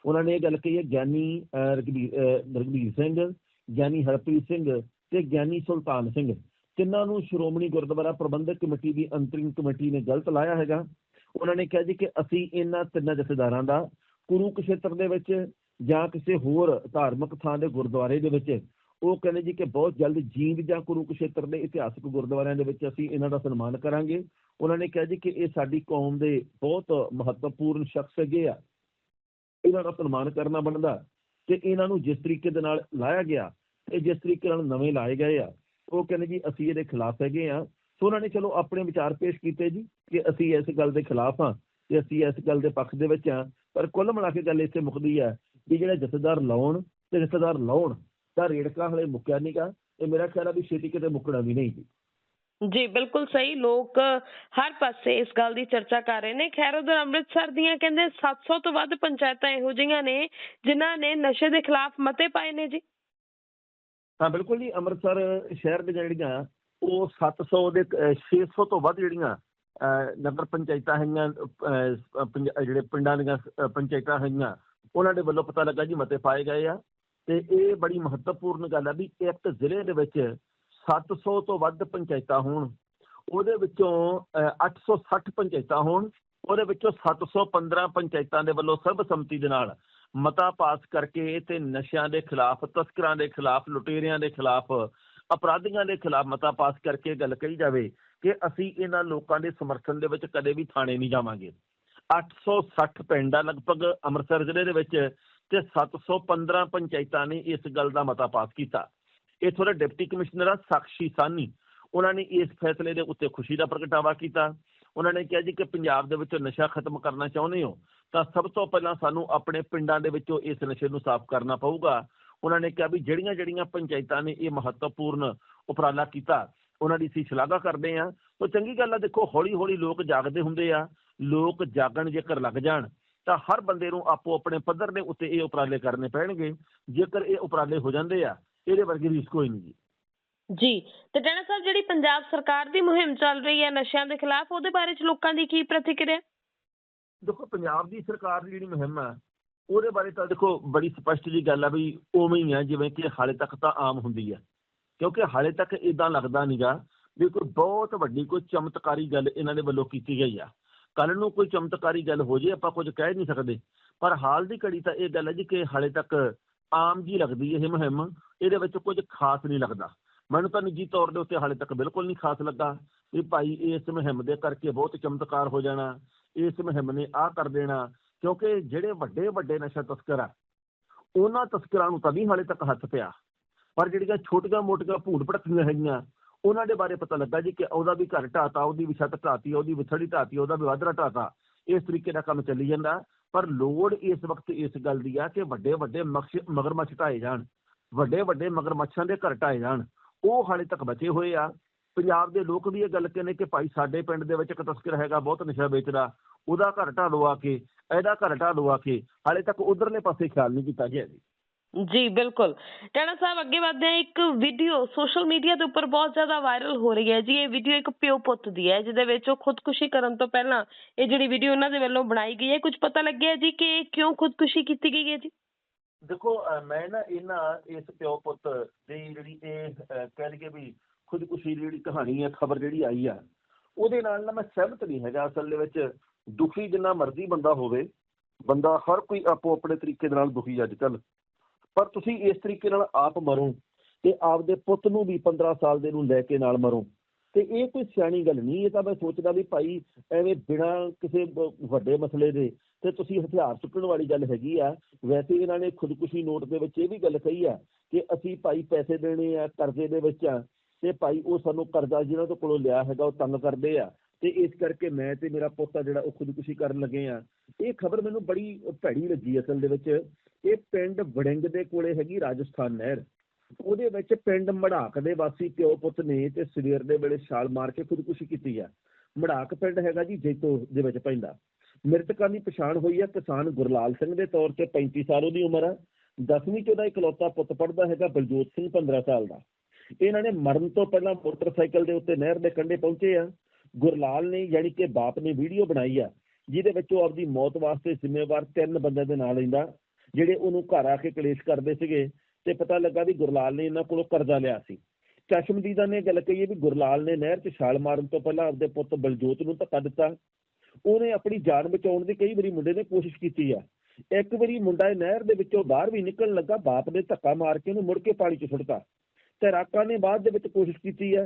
ਉਹਨਾਂ ਨੇ ਇਹ ਗੱਲ ਕਹੀ ਹੈ ਗਿਆਨੀ ਅਹ, ਰਘਬੀਰ ਰਘਬੀਰ ਸਿੰਘ ਗਿਆਨੀ ਹਰਪ੍ਰੀਤ ਸਿੰਘ ਤੇ ਗਿਆਨੀ ਸੁਲਤਾਨ ਸਿੰਘ। ਤਿੰਨਾਂ ਨੂੰ ਸ਼੍ਰੋਮਣੀ ਗੁਰਦੁਆਰਾ ਪ੍ਰਬੰਧਕ ਕਮੇਟੀ ਦੀ ਅੰਤਰਿਮ ਕਮੇਟੀ ਨੇ ਗਲਤ ਲਾਇਆ ਹੈਗਾ। ਉਹਨਾਂ ਨੇ ਕਿਹਾ ਜੀ ਕਿ ਅਸੀਂ ਇਹਨਾਂ ਤਿੰਨਾਂ ਜਥੇਦਾਰਾਂ ਦਾ ਕੁਰੂਕਸ਼ੇਤਰ ਦੇ ਵਿੱਚ ਜਾਂ ਕਿਸੇ ਹੋਰ ਧਾਰਮਿਕ ਥਾਂ ਦੇ ਗੁਰਦੁਆਰੇ ਦੇ ਵਿੱਚ ਉਹ ਕਹਿੰਦੇ ਜੀ ਕਿ ਬਹੁਤ ਜਲਦ ਜੀਂਦ ਜਾਂ ਕੁਰੂਕਸ਼ੇਤਰ ਦੇ ਇਤਿਹਾਸਕ ਗੁਰਦੁਆਰਿਆਂ ਦੇ ਵਿੱਚ ਅਸੀਂ ਇਹਨਾਂ ਦਾ ਸਨਮਾਨ ਕਰਾਂਗੇ। ਉਹਨਾਂ ਨੇ ਕਿਹਾ ਜੀ ਕਿ ਇਹ ਸਾਡੀ ਕੌਮ ਦੇ ਬਹੁਤ ਮਹੱਤਵਪੂਰਨ ਸ਼ਖਸ ਹੈਗੇ ਆ। ਇਹਨਾਂ ਦਾ ਸਨਮਾਨ ਕਰਨਾ ਬਣਦਾ ਤੇ ਇਹਨਾਂ ਨੂੰ ਜਿਸ ਤਰੀਕੇ ਦੇ ਨਾਲ ਲਾਇਆ ਗਿਆ ਤੇ ਜਿਸ ਤਰੀਕੇ ਨਾਲ ਨਵੇਂ ਲਾਏ ਗਏ ਆ, ਉਹ ਕਹਿੰਦੇ ਜੀ ਅਸੀਂ ਇਹਦੇ ਖਿਲਾਫ ਹੈਗੇ ਆ। ਸੋ ਉਹਨਾਂ ਨੇ ਚਲੋ ਆਪਣੇ ਵਿਚਾਰ ਪੇਸ਼ ਕੀਤੇ ਜੀ ਕਿ ਅਸੀਂ ਇਸ ਗੱਲ ਦੇ ਖਿਲਾਫ ਆ ਤੇ ਅਸੀਂ ਇਸ ਗੱਲ ਦੇ ਪੱਖ ਦੇ ਵਿੱਚ ਆ ਪਰ ਕੁੱਲ ਮਿਲਾ ਕੇ ਗੱਲ ਇੱਥੇ ਮੁੱਕਦੀ ਹੈ ਵੀ ਜਿਹੜੇ ਜਥੇਦਾਰ ਲਾਉਣ ਤੇ ਜਥੇਦਾਰ ਲਾਉਣ ਦਾ ਰੇੜਕਾ ਹਲੇ ਮੁੱਕਿਆ ਨਹੀਂਗਾ ਤੇ ਮੇਰਾ ਖਿਆਲ ਆ ਵੀ ਛੇਤੀ ਕਿਤੇ ਮੁੱਕਣਾ ਵੀ ਨਹੀਂ ਜੀ। ਜੀ ਬਿਲਕੁਲ ਸਹੀ ਲੋਕ ਹਰ ਪਾਸੇ ਇਸ ਗੱਲ ਦੀ ਚਰਚਾ ਕਰ ਰਹੇ ਨੇ। ਖੈਰ ਉਧਰ ਅੰਮ੍ਰਿਤਸਰ ਦੀਆਂ ਕਹਿੰਦੇ 700 ਤੋਂ ਵੱਧ ਪੰਚਾਇਤਾਂ ਇਹੋ ਜਿਹੀਆਂ ਨੇ ਜਿਨ੍ਹਾਂ ਨੇ ਨਸ਼ੇ ਦੇ ਖਿਲਾਫ ਮਤੇ ਪਾਏ ਨੇ ਜੀ। ਹਾਂ ਬਿਲਕੁਲ ਜੀ ਅੰਮ੍ਰਿਤਸਰ ਸ਼ਹਿਰ ਦੀਆਂ ਜਿਹੜੀਆਂ ਉਹ 700 ਦੇ ਅਹ 600 ਤੋਂ ਵੱਧ ਜਿਹੜੀਆਂ ਨਗਰ ਪੰਚਾਇਤਾਂ ਹੈਗੀਆਂ ਜਿਹੜੇ ਪਿੰਡਾਂ ਦੀਆਂ ਪੰਚਾਇਤਾਂ ਹੈਗੀਆਂ ਉਹਨਾਂ ਦੇ ਵੱਲੋਂ ਪਤਾ ਲੱਗਾ ਜੀ ਮਤੇ ਪਾਏ ਗਏ ਆ। ਤੇ ਇਹ ਬੜੀ ਮਹੱਤਵਪੂਰਨ ਗੱਲ ਆ ਵੀ ਇੱਕ ਜ਼ਿਲ੍ਹੇ ਦੇ ਵਿੱਚ 700 ਤੋਂ ਵੱਧ ਪੰਚਾਇਤਾਂ ਹੋਣ, ਉਹਦੇ ਵਿੱਚੋਂ, ਅਹ 860 ਪੰਚਾਇਤਾਂ ਹੋਣ, ਉਹਦੇ ਵਿੱਚੋਂ 715 ਪੰਚਾਇਤਾਂ ਦੇ ਵੱਲੋਂ ਸਰਬਸੰਮਤੀ ਦੇ ਨਾਲ ਮਤਾ ਪਾਸ ਕਰਕੇ ਤੇ ਨਸ਼ਿਆਂ ਦੇ ਖਿਲਾਫ, ਤਸਕਰਾਂ ਦੇ ਖਿਲਾਫ, ਲੁਟੇਰਿਆਂ ਦੇ ਖਿਲਾਫ, ਅਪਰਾਧੀਆਂ ਦੇ ਖਿਲਾਫ ਮਤਾ ਪਾਸ ਕਰਕੇ ਗੱਲ ਕਹੀ ਜਾਵੇ ਕਿ ਅਸੀਂ ਇਹਨਾਂ ਲੋਕਾਂ ਦੇ ਸਮਰਥਨ ਦੇ ਵਿੱਚ ਕਦੇ ਵੀ ਥਾਣੇ ਨਹੀਂ ਜਾਵਾਂਗੇ। 860 ਪਿੰਡ ਆ ਲਗਭਗ ਅੰਮ੍ਰਿਤਸਰ ਜ਼ਿਲ੍ਹੇ ਦੇ ਵਿੱਚ ਤੇ 715 ਪੰਚਾਇਤਾਂ ਨੇ ਇਸ ਗੱਲ ਦਾ ਮਤਾ ਪਾਸ ਕੀਤਾ। ਇੱਥੋਂ ਦੇ ਡਿਪਟੀ ਕਮਿਸ਼ਨਰ ਆ ਸਾਕਸ਼ੀ ਸਾਨੀ ਉਹਨਾਂ ਨੇ ਇਸ ਫੈਸਲੇ ਦੇ ਉੱਤੇ ਖੁਸ਼ੀ ਦਾ ਪ੍ਰਗਟਾਵਾ ਕੀਤਾ। ਉਹਨਾਂ ਨੇ ਕਿਹਾ ਜੀ ਕਿ ਪੰਜਾਬ ਦੇ ਵਿੱਚੋਂ ਨਸ਼ਾ ਖਤਮ ਕਰਨਾ ਚਾਹੁੰਦੇ ਹੋ, ਤਾਂ ਸਭ ਤੋਂ ਪਹਿਲਾਂ ਸਾਨੂੰ ਆਪਣੇ ਪਿੰਡਾਂ ਦੇ ਵਿੱਚੋਂ ਇਸ ਨਸ਼ੇ ਨੂੰ ਸਾਫ਼ ਕਰਨਾ ਪਊਗਾ। ਉਹਨਾਂ ਨੇ ਕਿਹਾ ਵੀ ਜਿਹੜੀਆਂ ਜਿਹੜੀਆਂ ਪੰਚਾਇਤਾਂ ਨੇ ਇਹ ਮਹੱਤਵਪੂਰਨ ਉਪਰਾਲਾ ਕੀਤਾ, ਉਹਨਾਂ ਦੀ ਅਸੀਂ ਸ਼ਲਾਘਾ ਕਰਦੇ ਆ ਤਾਂ ਚੰਗੀ ਗੱਲ ਆ, ਦੇਖੋ ਹੌਲੀ ਹੌਲੀ ਲੋਕ ਜਾਗਦੇ ਹੁੰਦੇ ਆ। ਲੋਕ ਜਾਗਣ ਜੇਕਰ ਲੱਗ ਜਾਣ ਤਾਂ ਹਰ ਬੰਦੇ ਨੂੰ ਆਪੋ ਆਪਣੇ ਪੱਧਰ ਦੇ ਉੱਤੇ ਇਹ ਉਪਰਾਲੇ ਕਰਨੇ ਪੈਣਗੇ। ਜੇਕਰ ਇਹ ਉਪਰਾਲੇ ਹੋ ਜਾਂਦੇ ਆ ਇਹਦੇ ਵਰਗੀ ਰੀਸ ਕੋਈ ਨਹੀਂ ਜੀ। ਜੀ ਤੇ ਟਾਣਾ ਸਾਹਿਬ ਜਿਹੜੀ ਪੰਜਾਬ ਸਰਕਾਰ ਦੀ ਮੁਹਿੰਮ ਚੱਲ ਰਹੀ ਹੈ ਨਸ਼ਿਆਂ ਦੇ ਖਿਲਾਫ ਉਹਦੇ ਬਾਰੇ ਚ ਲੋਕਾਂ ਦੀ ਕੀ ਪ੍ਰਤੀਕਿਰਿਆ? ਦੇਖੋ ਪੰਜਾਬ ਦੀ ਸਰਕਾਰ ਦੀ ਜਿਹੜੀ ਮੁਹਿੰਮ ਹੈ ਉਹਦੇ ਬਾਰੇ ਤਾਂ ਦੇਖੋ ਬੜੀ ਸਪਸ਼ਟ ਜੀ ਗੱਲ ਆ ਵੀ ਉਵੇਂ ਹੀ ਆ ਜਿਵੇਂ ਕਿ ਹਾਲੇ ਤੱਕ ਤਾਂ ਆਮ ਹੁੰਦੀ ਹੈ ਕਿਉਂਕਿ ਹਾਲੇ ਤੱਕ ਇਦਾਂ ਲੱਗਦਾ ਨਹੀਂਗਾ ਵੀ ਕੋਈ ਬਹੁਤ ਵੱਡੀ ਕੋਈ ਚਮਤਕਾਰੀ ਗੱਲ ਇਹਨਾਂ ਦੇ ਵੱਲੋਂ ਕੀਤੀ ਗਈ ਆ। ਕੱਲ ਨੂੰ ਕੋਈ ਚਮਤਕਾਰੀ ਗੱਲ ਹੋ ਜੇ, ਆਪਾਂ ਕੁਝ ਕਹਿ ਨਹੀਂ ਸਕਦੇ। ਪਰ ਹਾਲ ਦੀ ਘੜੀ ਤਾਂ ਇਹ ਗੱਲ ਹੈ ਜੀ ਕਿ ਹਾਲੇ ਤੱਕ ਆਮ ਜੀ ਲੱਗਦੀ ਇਹ ਮੁਹਿੰਮ ਇਹਦੇ ਵਿੱਚ ਕੁਝ ਖਾਸ ਨਹੀਂ ਲੱਗਦਾ। ਮੈਨੂੰ ਤਾਂ ਨਿੱਜੀ ਤੌਰ ਦੇ ਉੱਤੇ ਹਾਲੇ ਤੱਕ ਬਿਲਕੁਲ ਨਹੀਂ ਖਾਸ ਲੱਗਾ ਵੀ ਭਾਈ ਇਸ ਮੁਹਿੰਮ ਦੇ ਕਰਕੇ ਬਹੁਤ ਚਮਤਕਾਰ ਹੋ ਜਾਣਾ, ਇਸ ਮੁਹਿੰਮ ਨੇ ਆਹ ਕਰ ਦੇਣਾ, ਕਿਉਂਕਿ ਜਿਹੜੇ ਵੱਡੇ ਵੱਡੇ ਨਸ਼ਾ ਤਸਕਰ ਆ, ਉਹਨਾਂ ਤਸਕਰਾਂ ਨੂੰ ਤਾਂ ਨਹੀਂ ਹਾਲੇ ਤੱਕ ਹੱਥ ਪਿਆ। ਪਰ ਜਿਹੜੀਆਂ ਛੋਟੀਆਂ ਮੋਟੀਆਂ ਭੂੜ ਭੜਕੀਆਂ ਹੈਗੀਆਂ ਉਹਨਾਂ ਦੇ ਬਾਰੇ ਪਤਾ ਲੱਗਾ ਜੀ ਕਿ ਉਹਦਾ ਵੀ ਘਰ ਢਾਤਾ, ਉਹਦੀ ਵੀ ਛੱਤ ਢਾਤੀ, ਉਹਦੀ ਵਿਥੜੀ ਢਾਤੀ, ਉਹਦਾ ਵੀ ਵਾਧਰਾ ਢਾਤਾ। ਇਸ ਤਰੀਕੇ ਦਾ ਕੰਮ ਚੱਲੀ ਜਾਂਦਾ। ਪਰ ਲੋੜ ਇਸ ਵਕਤ ਇਸ ਗੱਲ ਦੀ ਆ ਕਿ ਵੱਡੇ ਵੱਡੇ ਮਕਸ਼- ਮਗਰਮੱਛ ਢਾਏ ਜਾਣ। ਵੱਡੇ ਵੱਡੇ ਮਗਰਮੱਛਾਂ ਦੇ ਘਰ ਢਾਏ ਜਾਣ। ਉਹ ਹਾਲੇ ਤੱਕ ਬਚੇ ਹੋਏ ਆ। ਪੰਜਾਬ ਦੇ ਲੋਕ ਵੀ ਇਹ ਗੱਲ ਕਹਿੰਦੇ ਕਿ ਭਾਈ ਸਾਡੇ ਪਿੰਡ ਦੇ ਵਿੱਚ ਇੱਕ ਤਸਕਰ ਹੈਗਾ, ਬਹੁਤ ਨਸ਼ਾ ਵੇਚਦਾ। ਉਹਦਾ ਘਰ ਢਾਹ ਲਓ ਕੇ, ਇਹਦਾ ਘਰ ਢਾਹ ਲਓ ਕੇ ਹਾਲੇ ਤੱਕ ਉਧਰਲੇ ਪਾਸੇ ਖਿਆਲ ਨਹੀਂ ਕੀਤਾ ਗਿਆ ਜੀ। ਜੀ, ਬਿਲਕੁਲ। ਟਾਣਾ ਸਾਹਿਬ ਅੱਗੇ ਵਧਦੇ ਹਾਂ, ਇੱਕ ਵੀਡੀਓ ਸੋਸ਼ਲ ਮੀਡੀਆ ਦੇ ਉੱਪਰ ਬਹੁਤ ਜ਼ਿਆਦਾ ਵਾਇਰਲ ਹੋ ਰਹੀ ਹੈ ਜੀ। ਇਹ ਵੀਡੀਓ ਇੱਕ ਪਿਓ ਪੁੱਤ ਦੀ ਹੈ, ਜਿਹਦੇ ਵਿੱਚ ਉਹ ਖੁਦਕੁਸ਼ੀ ਕਰਨ ਤੋਂ ਪਹਿਲਾਂ ਇਹ ਜਿਹੜੀ ਵੀਡੀਓ ਉਹਨਾਂ ਦੇ ਵੱਲੋਂ ਬਣਾਈ ਗਈ ਹੈ। ਕੁਝ ਪਤਾ ਲੱਗਿਆ ਜੀ ਕਿ ਕਿਉਂ ਖੁਦਕੁਸ਼ੀ ਕੀਤੀ ਗਈ ਹੈ ਜੀ? ਦੇਖੋ ਮੈਂ ਨਾ ਇਹਨਾਂ, ਇਸ ਪਿਓ ਪੁੱਤ ਦੀ ਜਿਹੜੀ ਇਹ ਕਹਿ ਲਈਏ ਵੀ ਖੁਦਕੁਸ਼ੀ ਦੀ ਜਿਹੜੀ ਕਹਾਣੀ ਹੈ, ਖਬਰ ਜਿਹੜੀ ਆਈ ਆ, ਉਹਦੇ ਨਾਲ ਨਾ ਮੈਂ ਸਹਿਮਤ ਨਹੀਂ ਹੈਗਾ ਅਸਲ ਦੇ ਵਿੱਚ। ਦੁਖੀ ਜਿੰਨਾ ਮਰਜ਼ੀ ਬੰਦਾ ਹੋਵੇ, ਬੰਦਾ ਹਰ ਕੋਈ ਆਪੋ ਆਪਣੇ ਤਰੀਕੇ ਦੇ ਨਾਲ ਦੁਖੀ ਅੱਜ ਕੱਲ੍ਹ। ਪਰ ਤੁਸੀਂ ਇਸ ਤਰੀਕੇ ਨਾਲ ਆਪ ਮਰੋ ਤੇ ਆਪਦੇ ਪੁੱਤ ਨੂੰ ਵੀ 15 ਸਾਲ ਦੇ ਨੂੰ ਲੈ ਕੇ ਨਾਲ ਮਰੋ। ਤੇ ਇਹ ਕੋਈ ਸਿਆਣੀ ਗੱਲ ਨਹੀਂ, ਇਹ ਤਾਂ ਮੈਂ ਸੋਚਦਾ ਵੀ ਭਾਈ ਐਵੇਂ ਬਿਨਾਂ ਕਿਸੇ ਵੱਡੇ ਮਸਲੇ ਦੇ ਤੇ ਤੁਸੀਂ ਹਥਿਆਰ ਚੁੱਕਣ ਵਾਲੀ ਗੱਲ ਹੈਗੀ ਆ। ਵੈਸੇ ਇਹਨਾਂ ਨੇ ਖੁਦਕੁਸ਼ੀ ਨੋਟ ਦੇ ਵਿੱਚ ਇਹ ਵੀ ਗੱਲ ਕਹੀ ਆ ਕਿ ਅਸੀਂ ਭਾਈ ਪੈਸੇ ਦੇਣੇ ਆ, ਕਰਜ਼ੇ ਦੇ ਵਿੱਚ ਆ ਤੇ ਭਾਈ ਉਹ ਸਾਨੂੰ ਕਰਜ਼ਾ ਜਿਹਨਾਂ ਤੋਂ ਕੋਲੋਂ ਲਿਆ ਹੈਗਾ ਉਹ ਤੰਗ ਕਰਦੇ ਆ। ਤੇ ਇਸ ਕਰਕੇ ਮੈਂ ਤੇ ਮੇਰਾ ਪੁੱਤ ਆ ਜਿਹੜਾ ਉਹ ਖੁਦਕੁਸ਼ੀ ਕਰਨ ਲੱਗੇ ਆ ਇਹ ਖਬਰ ਮੈਨੂੰ ਬੜੀ ਭੈੜੀ ਲੱਗੀ ਅਸਲ ਦੇ ਵਿੱਚ। ਇਹ ਪਿੰਡ ਵੜਿੰਗ ਦੇ ਕੋਲੇ ਹੈਗੀ ਰਾਜਸਥਾਨ ਨਹਿਰ। ਉਹਦੇ ਵਿੱਚ ਪਿੰਡ ਮੜਾਕ ਦੇ ਵਾਸੀ ਪਿਓ ਪੁੱਤ ਨੇ ਤੇ ਸਵੇਰ ਦੇ ਵੇਲੇ ਛਾਲ ਮਾਰ ਕੇ ਖੁਦਕੁਸ਼ੀ ਕੀਤੀ ਆ। ਮੜਾਕ ਪਿੰਡ ਹੈਗਾ ਜੀ ਜੈਤੋ ਦੇ ਵਿੱਚ ਪੈਂਦਾ। ਮ੍ਰਿਤਕਾਂ ਦੀ ਪਛਾਣ ਹੋਈ ਆ ਕਿਸਾਨ ਗੁਰਲਾਲ ਸਿੰਘ ਦੇ ਤੌਰ ਤੇ 35 ਸਾਲ ਉਹਦੀ ਉਮਰ ਆ। 10ਵੀਂ ਚ ਉਹਦਾ ਇਕਲੌਤਾ ਪੁੱਤ ਪੜਦਾ ਹੈਗਾ ਬਲਜੋਤ ਸਿੰਘ 15 ਸਾਲ ਦਾ। ਇਹਨਾਂ ਨੇ ਮਰਨ ਤੋਂ ਪਹਿਲਾਂ ਮੋਟਰਸਾਈਕਲ ਦੇ ਉੱਤੇ ਨਹਿਰ ਦੇ ਕੰਢੇ ਪਹੁੰਚੇ ਆ। ਗੁਰਲਾਲ ਨੇ ਯਾਨੀ ਕਿ ਬਾਪ ਨੇ ਵੀਡੀਓ ਬਣਾਈ ਆ, ਜਿਹਦੇ ਵਿੱਚ ਉਹ ਆਪਦੀ ਮੌਤ ਵਾਸਤੇ ਜ਼ਿੰਮੇਵਾਰ ਤਿੰਨ ਬੰਦਿਆਂ ਦੇ ਨਾਂ ਲੈਂਦਾ, ਜਿਹੜੇ ਉਹਨੂੰ ਘਰ ਆ ਕੇ ਕਲੇਸ਼ ਕਰਦੇ ਸੀਗੇ ਤੇ ਪਤਾ ਲੱਗਾ ਵੀ ਗੁਰਲਾਲ ਨੇ ਇਹਨਾਂ ਕੋਲੋਂ ਕਰਜ਼ਾ ਲਿਆ ਸੀ। ਚਸ਼ਮਦੀਦਾ ਨੇ ਗੱਲ ਕਹੀ ਹੈ ਵੀ ਗੁਰਲਾਲ ਨੇ ਨਹਿਰ 'ਚ ਛਾਲ ਮਾਰਨ ਤੋਂ ਪਹਿਲਾਂ ਆਪਦੇ ਪੁੱਤ ਬਲਜੋਤ ਨੂੰ ਧੱਕਾ ਦਿੱਤਾ। ਉਹਨੇ ਆਪਣੀ ਜਾਨ ਬਚਾਉਣ ਦੀ ਕਈ ਵਾਰੀ ਮੁੰਡੇ ਨੇ ਕੋਸ਼ਿਸ਼ ਕੀਤੀ ਆ। ਇੱਕ ਵਾਰੀ ਮੁੰਡਾ ਨਹਿਰ ਦੇ ਵਿੱਚੋਂ ਬਾਹਰ ਵੀ ਨਿਕਲਣ ਲੱਗਾ, ਬਾਪ ਨੇ ਧੱਕਾ ਮਾਰ ਕੇ ਉਹਨੂੰ ਮੁੜ ਕੇ ਪਾਣੀ 'ਚ ਸੁੱਟਤਾ। ਤੈਰਾਕਾਂ ਨੇ ਬਾਅਦ ਦੇ ਵਿੱਚ ਕੋਸ਼ਿਸ਼ ਕੀਤੀ ਆ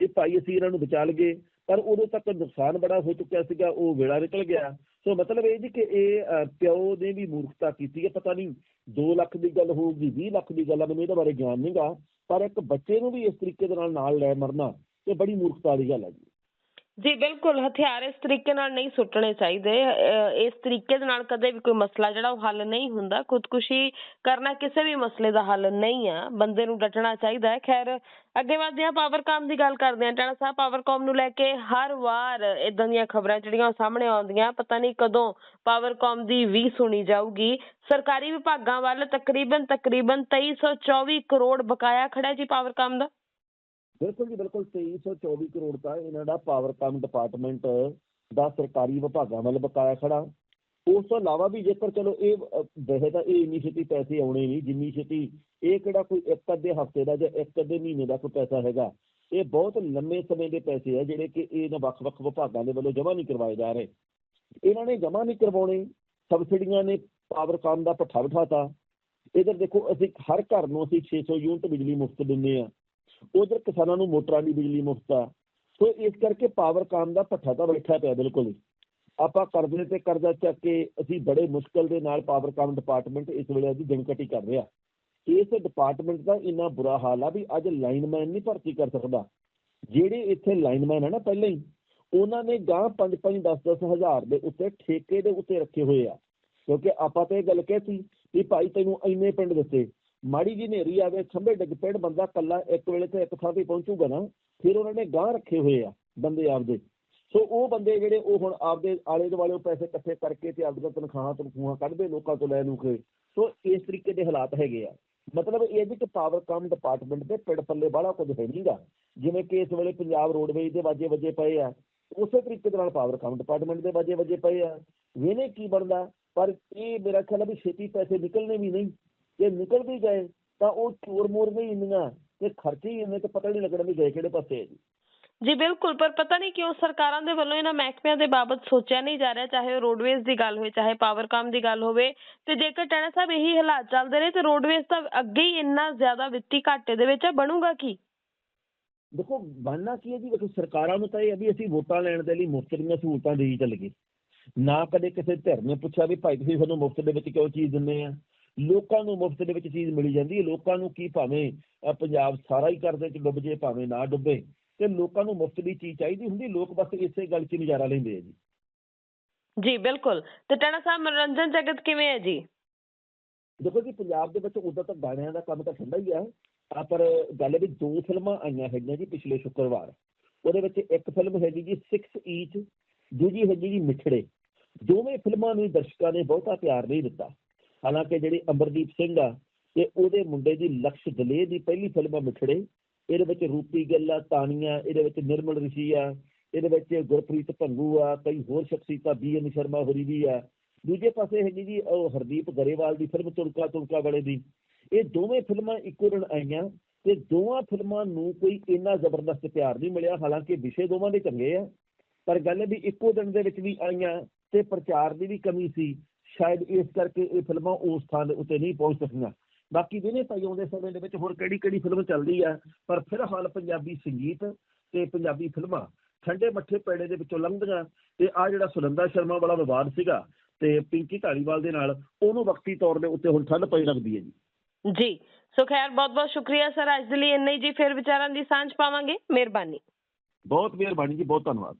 ਕਿ ਭਾਈ ਅਸੀਂ ਇਹਨਾਂ ਨੂੰ ਬਚਾ ਲਈਏ ਪਰ ਉਦੋਂ ਤੱਕ ਨੁਕਸਾਨ ਬੜਾ ਹੋ ਚੁੱਕਿਆ ਸੀਗਾ, ਉਹ ਵੇਲਾ ਨਿਕਲ ਗਿਆ। ਸੋ ਮਤਲਬ ਇਹ ਜੀ ਕਿ ਇਹ ਪਿਓ ਨੇ ਵੀ ਮੂਰਖਤਾ ਕੀਤੀ ਹੈ, ਪਤਾ ਨਹੀਂ 2 ਲੱਖ ਦੀ ਗੱਲ ਹੋਊਗੀ 20 ਲੱਖ ਦੀ ਗੱਲ ਆ, ਮੈਨੂੰ ਇਹਦੇ ਬਾਰੇ ਗਿਆਨ ਨਹੀਂਗਾ ਪਰ ਇੱਕ ਬੱਚੇ ਨੂੰ ਵੀ ਇਸ ਤਰੀਕੇ ਦੇ ਨਾਲ ਨਾਲ ਲੈ ਮਰਨਾ, ਇਹ ਬੜੀ ਮੂਰਖਤਾ ਦੀ ਗੱਲ ਹੈ ਜੀ। ਜੀ, ਬਿਲਕੁਲ, ਹਥਿਆਰ ਇਸ ਤਰੀਕੇ ਨਾਲ ਨਹੀਂ ਸੁੱਟਣੇ ਚਾਹੀਦੇ ਇਸ ਤਰੀਕੇ ਦੇ ਨਾਲ ਕਦੇ ਵੀ ਕੋਈ ਮਸਲਾ ਜਿਹੜਾ ਉਹ ਹੱਲ ਨਹੀਂ ਹੁੰਦਾ, ਖੁਦਕੁਸ਼ੀ ਕਰਨਾ ਕਿਸੇ ਵੀ ਮਸਲੇ ਦਾ ਹੱਲ ਨਹੀਂ ਆ, ਬੰਦੇ ਨੂੰ ਡਟਣਾ ਚਾਹੀਦਾ ਹੈ। ਖੈਰ, ਅੱਗੇ ਵਧਦੇ ਹਾਂ ਪਾਵਰਕਾਮ ਦੀ ਗੱਲ ਕਰਦੇ ਹਾਂ ਟਾਣਾ ਸਾਹਿਬ ਪਾਵਰਕਾਮ ਨੂੰ ਲੈ ਕੇ ਹਰ ਵਾਰ ਇਦਾਂ ਦੀਆਂ ਖਬਰਾਂ ਜਿਹੜੀਆਂ ਸਾਹਮਣੇ ਆਉਂਦੀਆਂ, ਪਤਾ ਨਹੀਂ ਕਦੋਂ ਪਾਵਰਕਾਮ ਦੀ ਵੀ ਸੁਣੀ ਜਾਊਗੀ। ਸਰਕਾਰੀ ਵਿਭਾਗਾਂ ਵੱਲ ਤਕਰੀਬਨ ਤਕਰੀਬਨ 2324 ਕਰੋੜ ਬਕਾਇਆ ਖੜਾ ਜੀ ਪਾਵਰਕਾਮ ਦਾ। ਬਿਲਕੁਲ ਜੀ, ਬਿਲਕੁਲ 2324 ਕਰੋੜ ਦਾ ਇਹਨਾਂ ਦਾ ਪਾਵਰਕਾਮ ਡਿਪਾਰਟਮੈਂਟ ਦਾ ਸਰਕਾਰੀ ਵਿਭਾਗਾਂ ਵੱਲ ਬਕਾਇਆ ਖੜਾ। ਉਸ ਤੋਂ ਇਲਾਵਾ ਵੀ ਜੇਕਰ ਚਲੋ ਇਹ, ਵੈਸੇ ਤਾਂ ਇਹ ਇੰਨੀ ਛੇਤੀ ਪੈਸੇ ਆਉਣੇ ਨਹੀਂ, ਜਿੰਨੀ ਛੇਤੀ ਇਹ ਕਿਹੜਾ ਕੋਈ ਇੱਕ ਅੱਧੇ ਹਫ਼ਤੇ ਦਾ ਜਾਂ ਇੱਕ ਅੱਧੇ ਮਹੀਨੇ ਦਾ ਕੋਈ ਪੈਸਾ ਹੈਗਾ, ਇਹ ਬਹੁਤ ਲੰਮੇ ਸਮੇਂ ਦੇ ਪੈਸੇ ਆ ਜਿਹੜੇ ਕਿ ਇਹਨਾਂ ਵੱਖ-ਵੱਖ ਵਿਭਾਗਾਂ ਦੇ ਵੱਲੋਂ ਜਮ੍ਹਾਂ ਨਹੀਂ ਕਰਵਾਏ ਜਾ ਰਹੇ। ਇਹਨਾਂ ਨੇ ਜਮ੍ਹਾਂ ਨਹੀਂ ਕਰਵਾਉਣੇ ਸਬਸਿਡੀਆਂ ਨੇ ਪਾਵਰਕਾਮ ਦਾ ਪੱਠਾ ਬਿਠਾਤਾ। ਇਧਰ ਦੇਖੋ, ਅਸੀਂ ਹਰ ਘਰ ਨੂੰ ਅਸੀਂ 600 ਯੂਨਿਟ ਬਿਜਲੀ ਮੁਫਤ ਦਿੰਦੇ ਆ ਉਧਰ ਕਿਸਾਨਾਂ ਨੂੰ ਮੋਟਰਾਂ ਦੀ ਬਿਜਲੀ ਮੁਫਤ ਆ। ਸੋ ਇਸ ਕਰਕੇ ਪਾਵਰਕਾਮ ਦਾ ਪੱਠਾ ਤਾਂ ਬੈਠਾ ਪਿਆ ਬਿਲਕੁਲ ਹੀ। ਆਪਾਂ ਕਰਜ਼ੇ ਤੇ ਕਰਜ਼ਾ ਚੱਕ ਕੇ ਅਸੀਂ ਬੜੇ ਮੁਸ਼ਕਲ ਦੇ ਨਾਲ ਪਾਵਰਕਾਮ ਡਿਪਾਰਟਮੈਂਟ ਇਸ ਵੇਲੇ ਦੀ ਦਿਨਕਟੀ ਕਰ ਰਿਹਾ ਇਸ ਡਿਪਾਰਟਮੈਂਟ ਦਾ ਇੰਨਾ ਬੁਰਾ ਹਾਲ ਆ ਵੀ ਅੱਜ ਲਾਈਨਮੈਨ ਨਹੀਂ ਭਰਤੀ ਕਰ ਸਕਦਾ। ਜਿਹੜੇ ਇੱਥੇ ਲਾਈਨਮੈਨ ਹੈ ਨਾ ਪਹਿਲਾਂ ਹੀ, ਉਹਨਾਂ ਨੇ ਗਾਂ 5-5 10-10 ਹਜ਼ਾਰ ਦੇ ਉੱਤੇ ਠੇਕੇ ਦੇ ਉੱਤੇ ਰੱਖੇ ਹੋਏ ਆ। ਕਿਉਂਕਿ ਆਪਾਂ ਤਾਂ ਇਹ ਗੱਲ ਕਹਿਤੀ ਵੀ ਭਾਈ ਤੈਨੂੰ ਇੰਨੇ ਪਿੰਡ ਦਿੱਤੇ ਮਾੜੀ ਜੀ ਹਨੇਰੀ ਆਵੇ, ਖੰਭੇ ਡਿੱਗ ਪੈਣ, ਬੰਦਾ ਕੱਲਾ ਇੱਕ ਵੇਲੇ ਤੇ ਇੱਕ ਥਾਂ ਤੇ ਪਹੁੰਚੂਗਾ ਨਾ, ਫਿਰ ਉਹਨਾਂ ਨੇ ਗਾਂ ਰੱਖੇ ਹੋਏ ਆ ਬੰਦੇ ਆਪਦੇ। ਸੋ ਉਹ ਬੰਦੇ ਜਿਹੜੇ ਉਹ ਹੁਣ ਆਪਦੇ ਆਲੇ ਦੁਆਲੇ ਪੈਸੇ ਇਕੱਠੇ ਕਰਕੇ ਤੇ ਆਪਦੀਆਂ ਤਨਖਾਹਾਂ, ਤਨਖੂਹਾਂ ਕੱਢਦੇ ਲੋਕਾਂ ਤੋਂ ਲੈ ਲੂ ਕੇ ਸੋ ਇਸ ਤਰੀਕੇ ਦੇ ਹਾਲਾਤ ਹੈਗੇ ਆ। ਮਤਲਬ ਇਹ ਵੀ ਕਿ ਪਾਵਰਕਾਮ ਡਿਪਾਰਟਮੈਂਟ ਦੇ ਪਿੰਡ ਪੱਲੇ ਬਾਹਲਾ ਕੁਝ ਹੈ ਨਹੀਂਗਾ ਜਿਵੇਂ ਕਿ ਇਸ ਵੇਲੇ ਪੰਜਾਬ ਰੋਡਵੇਜ਼ ਦੇ ਵਾਜੇ ਵਜੇ ਪਏ ਆ, ਉਸੇ ਤਰੀਕੇ ਦੇ ਨਾਲ ਪਾਵਰਕਾਮ ਡਿਪਾਰਟਮੈਂਟ ਦੇ ਵਾਜੇ ਵਜੇ ਪਏ ਆ। ਵੇਨੇ ਕੀ ਬਣਦਾ? ਪਰ ਇਹ ਮੇਰਾ ਖਿਆਲ ਆ ਵੀ ਛੇਤੀ ਪੈਸੇ ਨਿਕਲਣੇ ਵੀ ਨਹੀਂ। ਜੇ ਨਿਕਲ ਵੀ ਗਏ ਤਾਂ ਉਹ ਚੋਰ ਮੋਰ ਨਹੀਂ ਇੰਨੀਆਂ ਤੇ ਖਰਚੇ ਹੀ ਇੰਨੇ ਤੇ ਪਤਾ ਨਹੀਂ ਲੱਗਣਾ ਵੀ ਗਏ ਕਿਹੜੇ ਪਾਸੇ ਆ ਜੀ। ਜੀ ਬਿਲਕੁਲ ਪਰ ਪਤਾ ਨਹੀਂ ਕਿਉਂ ਸਰਕਾਰਾਂ ਦੇ ਵੱਲੋਂ ਇਹਨਾਂ ਮਹਿਕਮਿਆਂ ਦੇ ਬਾਬਤ ਸੋਚਿਆ ਨਹੀਂ ਜਾ ਰਿਹਾ ਚਾਹੇ ਉਹ ਰੋਡਵੇਜ਼ ਦੀ ਗੱਲ ਹੋਵੇ ਚਾਹੇ ਪਾਵਰਕਾਮ ਦੀ ਗੱਲ ਹੋਵੇ। ਤੇ ਜੇਕਰ ਟੈਣਾ ਸਾਹਿਬ ਇਹੀ ਹਾਲਾਤ ਚੱਲਦੇ ਰਹੇ ਤੇ ਰੋਡਵੇਜ਼ ਤਾਂ ਅੱਗੇ ਹੀ ਇੰਨਾ ਜ਼ਿਆਦਾ ਵਿੱਤੀ ਘਾਟੇ ਦੇ ਵਿੱਚ ਬਣੂਗਾ ਕੀ? ਦੇਖੋ ਬਣਨਾ ਕੀ ਹੈ ਜੀ? ਦੇਖੋ ਸਰਕਾਰਾਂ ਨੂੰ ਤਾਂ ਇਹ ਵੀ ਅਸੀਂ ਵੋਟਾਂ ਲੈਣ ਦੇ ਲਈ ਮੁਫਤ ਦੀਆਂ ਸਹੂਲਤਾਂ ਦੇਈ ਚੱਲ ਗਏ ਨਾ ਕਦੇ ਕਿਸੇ ਧਿਰ ਨੇ ਪੁੱਛਿਆ ਵੀ ਭਾਈ ਤੁਸੀਂ ਸਾਨੂੰ ਮੁਫਤ ਦੇ ਵਿੱਚ ਕਿਉਂ ਚੀਜ਼ ਦਿੰਦੇ ਆ? ਲੋਕਾਂ ਨੂੰ ਮੁਫਤ ਦੇ ਵਿੱਚ ਚੀਜ਼ ਮਿਲੀ ਜਾਂਦੀ ਹੈ। ਲੋਕਾਂ ਨੂੰ ਕੀ ਭਾਵੇਂ ਪੰਜਾਬ ਸਾਰਾ ਹੀ ਕਰਜ਼ੇ 'ਚ ਡੁੱਬ ਜੇ ਭਾਵੇਂ ਨਾ ਡੁੱਬੇ ਤੇ ਲੋਕਾਂ ਨੂੰ ਮੁਫਤ ਦੀ ਚੀਜ਼ ਚਾਹੀਦੀ ਹੁੰਦੀ ਲੋਕ ਬਸ ਇਸੇ ਗੱਲ 'ਚ ਨਜ਼ਾਰਾ ਲੈਂਦੇ ਆ ਜੀ। ਜੀ ਬਿਲਕੁਲ। ਤੇ ਟੈਣਾ ਸਾਹਿਬ ਮਨੋਰੰਜਨ ਜਗਤ ਕਿਵੇਂ ਹੈ ਜੀ? ਦੇਖੋ ਜੀ ਪੰਜਾਬ ਦੇ ਵਿੱਚ ਉਦਾਂ ਤਾਂ ਗਾਣਿਆਂ ਦਾ ਕੰਮ ਤਾਂ ਠੰਡਾ ਹੀ ਆ ਪਰ ਗੱਲ ਇਹ ਵੀ ਦੋ ਫਿਲਮਾਂ ਆਈਆਂ ਹੈਗੀਆਂ ਜੀ ਪਿਛਲੇ ਸ਼ੁੱਕਰਵਾਰ। ਉਹਦੇ ਵਿੱਚ ਇੱਕ ਫਿਲਮ ਹੈਗੀ ਜੀ 6 ਈਚ ਦੂਜੀ ਹੈਗੀ ਜੀ ਮਿੱਠੜੇ। ਦੋਵੇਂ ਫਿਲਮਾਂ ਨੂੰ ਦਰਸ਼ਕਾਂ ਨੇ ਬਹੁਤਾ ਪਿਆਰ ਨਹੀਂ ਦਿੱਤਾ। ਹਾਲਾਂਕਿ ਜਿਹੜੀ ਅਮਰਦੀਪ ਸਿੰਘ ਆ ਤੇ ਉਹਦੇ ਮੁੰਡੇ ਦੀ ਲਕਸ਼ ਦਲੇ ਦੀ ਪਹਿਲੀ ਫਿਲਮ ਆ ਮਿੱਠੜੇ। ਇਹਦੇ ਵਿੱਚ ਰੂਪੀ ਗਿੱਲ ਆ, ਤਾਨੀਆ, ਇਹਦੇ ਵਿੱਚ ਨਿਰਮਲ ਰਿਸ਼ੀ ਆ, ਇਹਦੇ ਵਿੱਚ ਗੁਰਪ੍ਰੀਤ ਭੰਗੂ ਆ, ਕਈ ਹੋਰ ਸ਼ਖਸੀਅਤਾਂ ਬੀ ਐਨ ਸ਼ਰਮਾ ਹੋਰੀ ਵੀ ਆ। ਦੂਜੇ ਪਾਸੇ ਹੈਗੀ ਜੀ, ਉਹ ਹਰਦੀਪ ਗਰੇਵਾਲ ਦੀ ਫਿਲਮ ਤੁਲਕਾ ਤੁਲਕਾ ਵਾਲੇ ਦੀ। ਇਹ ਦੋਵੇਂ ਫਿਲਮਾਂ ਇੱਕੋ ਦਿਨ ਆਈਆਂ ਤੇ ਦੋਵਾਂ ਫਿਲਮਾਂ ਨੂੰ ਕੋਈ ਇੰਨਾ ਜ਼ਬਰਦਸਤ ਪਿਆਰ ਨਹੀਂ ਮਿਲਿਆ, ਹਾਲਾਂਕਿ ਵਿਸ਼ੇ ਦੋਵਾਂ ਦੇ ਚੰਗੇ ਆ। ਪਰ ਗੱਲ ਇਹ ਵੀ ਇੱਕੋ ਦਿਨ ਦੇ ਵਿੱਚ ਵੀ ਆਈਆਂ ਤੇ ਪ੍ਰਚਾਰ ਦੀ ਵੀ ਕਮੀ ਸੀ ਸ਼ਾਇਦ ਇਸ ਕਰਕੇ ਇਹ ਫਿਲਮਾਂ ਉਸ ਥਾਂ ਦੇ ਉੱਤੇ ਨਹੀਂ ਪਹੁੰਚ ਸਕੀਆਂ। ਬਾਕੀ ਦਿਨੇ ਪਈ ਆਉਂਦੇ ਸਮੇਂ ਦੇ ਵਿੱਚ ਹੋਰ ਕਿਹੜੀ ਕਿਹੜੀ ਫਿਲਮ ਚੱਲਦੀ ਆ ਪਰ ਫਿਲਹਾਲ ਪੰਜਾਬੀ ਸੰਗੀਤ ਤੇ ਪੰਜਾਬੀ ਫਿਲਮਾਂ ਠੰਡੇ ਮੱਠੇ ਪੈੜੇ ਦੇ ਵਿੱਚੋਂ ਲੰਘਦੀਆਂ ਤੇ ਆ ਜਿਹੜਾ ਸੁਨੰਦਾ ਸ਼ਰਮਾ ਵਾਲਾ ਵਿਵਾਦ ਸੀਗਾ ਤੇ ਪਿੰਕੀ ਢਾਲੀਵਾਲ ਦੇ ਨਾਲ ਉਹਨੂੰ ਵਕਤੀ ਤੌਰ ਦੇ ਉੱਤੇ ਹੁਣ ਠੰਡ ਪਈ ਲੱਗਦੀ ਹੈ ਜੀ। ਜੀ ਸੋ ਖੈਰ ਬਹੁਤ ਬਹੁਤ ਸ਼ੁਕਰੀਆ ਸਰ। ਅੱਜ ਦੇ ਲਈ ਇੰਨਾ ਹੀ ਜੀ ਫਿਰ ਵਿਚਾਰਾਂ ਦੀ ਸਾਂਝ ਪਾਵਾਂਗੇ। ਮਿਹਰਬਾਨੀ। ਬਹੁਤ ਮਿਹਰਬਾਨੀ ਜੀ ਬਹੁਤ ਧੰਨਵਾਦ।